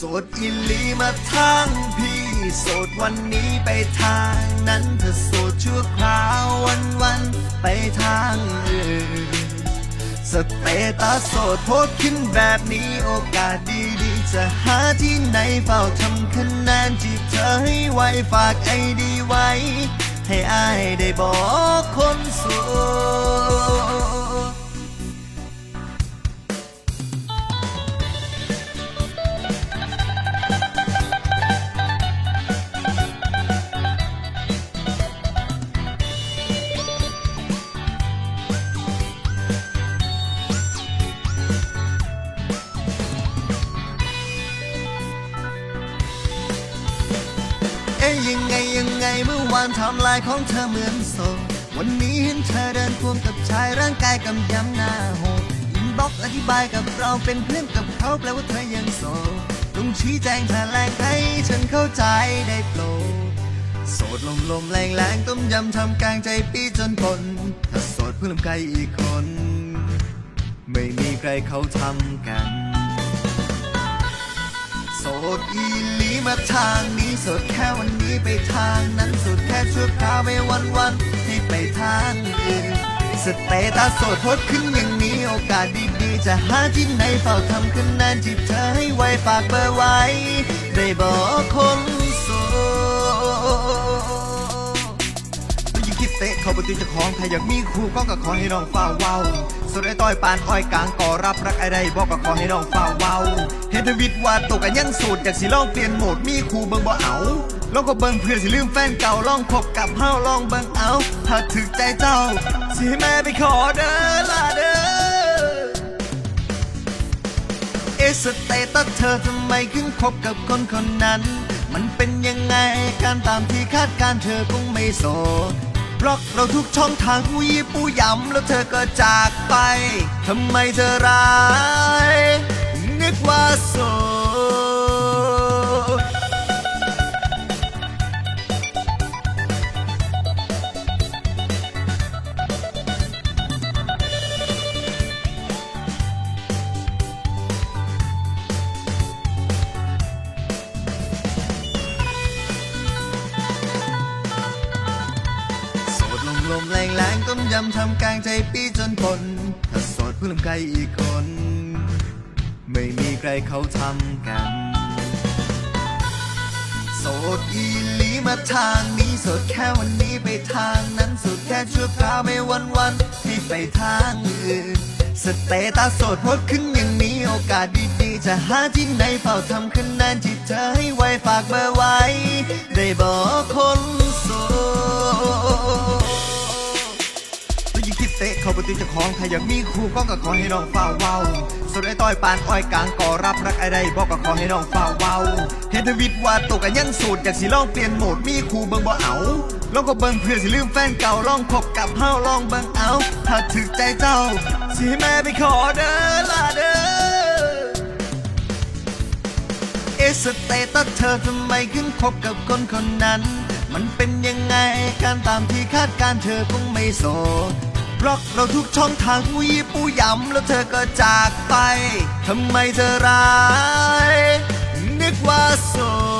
สดอิลีมาทางพี่ โสดวันนี้ไปทางนั้นเธอโสดชั่วคราววันวันไปทางอื่นสเตตัสโสดโพสขึ้นแบบนี้โอกาสดีๆ จะหาที่ไหนเฝ้าทำคะแนนจีบเธอให้ไวฝากไอดีไว้ ให้อายได้บอกคนโสด เอ๊ยยังไงยังไงเมื่อวานทำลายของเธอเหมือนโซวันนี้เห็นเธอเดินควงกับชายร่างกายกำยำหน้าโหดอินบ็อกอธิบายกับเราเป็นเพื่อนกับเขาแปลว่าเธอยังโสดต้องชี้แจงแถลงให้ฉันเข้าใจได้โปรดโสดลมลมๆแรงแรงๆต้มยำทำกลางใจปีจนปนถ้าโสดเพื่อลำไกอีกคน ไม่มีใครเขาทำกัน ดอีลีมาทางนี้โสดแค่วันนี้ไปทางนั้นโสดแค่ชั่วคราวไปวันวันๆให้ไปทางอื่นสเตตัสโสดโพสต์ขึ้นอย่างนี้โอกาสดีๆจะหาที่ไหนเฝ้าทำคะแนนจีบเธอให้ไวฝากเบอร์ไว้ ได้บอกคนโสดแล้วยิ่งคิดเตะเข้าประตูจะของใครอยากมีคู่ก็ก็ขอให้น้องฟ้าเว้าสุดไอ้ต้อยปานอ้อยกลางก่อรับรักอ้ใดบอกก็ขอให้น้องฟ้าเว้า เห็นทวิตว่าตกกันยังสูตรอยากสิลองเปลี่ยนโหมดมีคู่เบิ่งบ่เอาลองก็เบิ่งเพื่อสิลืมแฟนเก่าลองคบกับเฮาลองเบิ่งเอาถ้าถึกใจเจ้า สิให้แม่ไปขอเด้อล่ะเด้อเอสเตตัสเธอทำไมขึ้นคบกับคนคนนั้น มันเป็นยังไงการตามที่คาดการ์เธอคงไม่โสดบล็อกเราทุกช่องทางผู้ยี่ปู้ยำแล้วเธอก็จากไปทำไมเธอร้าย กว่าโสดโสดลมลมแรงแรงๆต้มยำทำกลางใจปีจนปนถ้าโสดเพื่อลำไกอีกคน ไม่มีใครเขาทำกัน โสดอีลีมาทางนี้โสดแค่วันนี้ไปทางนั้นโสดแค่ชั่วคราวไม่วันวันที่ไปทางอื่น สเตตัสโสดพสต์ขึ้นอย่างนี้โอกาสดีๆจะหาที่ไหนเฝ้าทำคะแนนที่เธอให้ไวฝากเบอร์ไว้ ได้บอกคนโสด ดเตะเข้าประตูเจะของใครอยากมีคู่ก็ก็ขอให้น้องฟ้าเว้าสุดไอ้ต้อยปานอ้อยกลางก่อรับรักไอ้ใดบอกก็ขอให้น้องฟ้าเว้าเห็นทวิตว่าตกกันยังสูตรอยากสิลองเปลี่ยนโหมดมีคู่เบิ่งบ่เอาลองก็เบิ่งเพื่อสิลืมแฟนเก่าลองคบกับเฮาลองเบิ่งเอา ถ้าถึกใจเจ้า สิให้แม่ไปขอเด้อล่ะเด้อเอสเตตัสเธอทำไมขึ้นคบกับคนคนนั้น มันเป็นยังไงการตามที่คาดการ์เธอคงไม่โสด บล็อกเราทุกช่องทางผู้ยี่ปูย้ำแล้วเธอก็จากไปทำไมเธอร้าย นึกว่าโสด